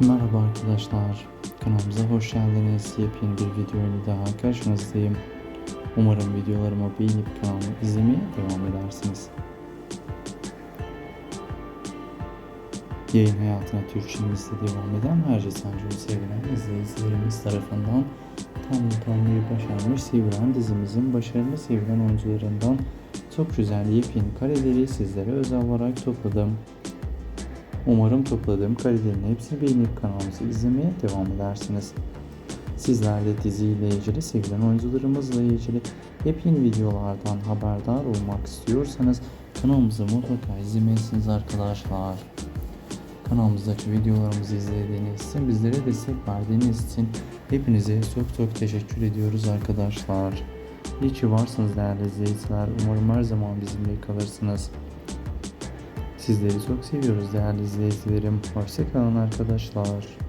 Merhaba arkadaşlar, kanalımıza hoş geldiniz. Yepyeni bir video ile daha karşınızdayım. Umarım videolarımı beğenip kanalımı izlemeye devam edersiniz. Yayın hayatına Türkçemizde devam eden Herce Sancı'yı sevilen izleyicilerimiz tarafından tam tanıyı başarmış sevilen dizimizin başarılı sevilen oyuncularından çok güzel yepyeni kareleri sizlere özel olarak topladım. Umarım topladığım karelerin hepsini beğenip kanalımızı izlemeye devam edersiniz. Sizler de diziyle ilgili, sevilen oyuncularımızla ilgili yepyeni videolardan haberdar olmak istiyorsanız kanalımızı mutlaka izlemelisiniz arkadaşlar. Kanalımızdaki videolarımızı izlediğiniz için, bizlere destek verdiğiniz için hepinize çok çok teşekkür ediyoruz arkadaşlar. İyi ki varsınız değerli izleyiciler. Umarım her zaman bizimle kalırsınız. Sizleri çok seviyoruz değerli izleyicilerim. Hoşçakalın arkadaşlar.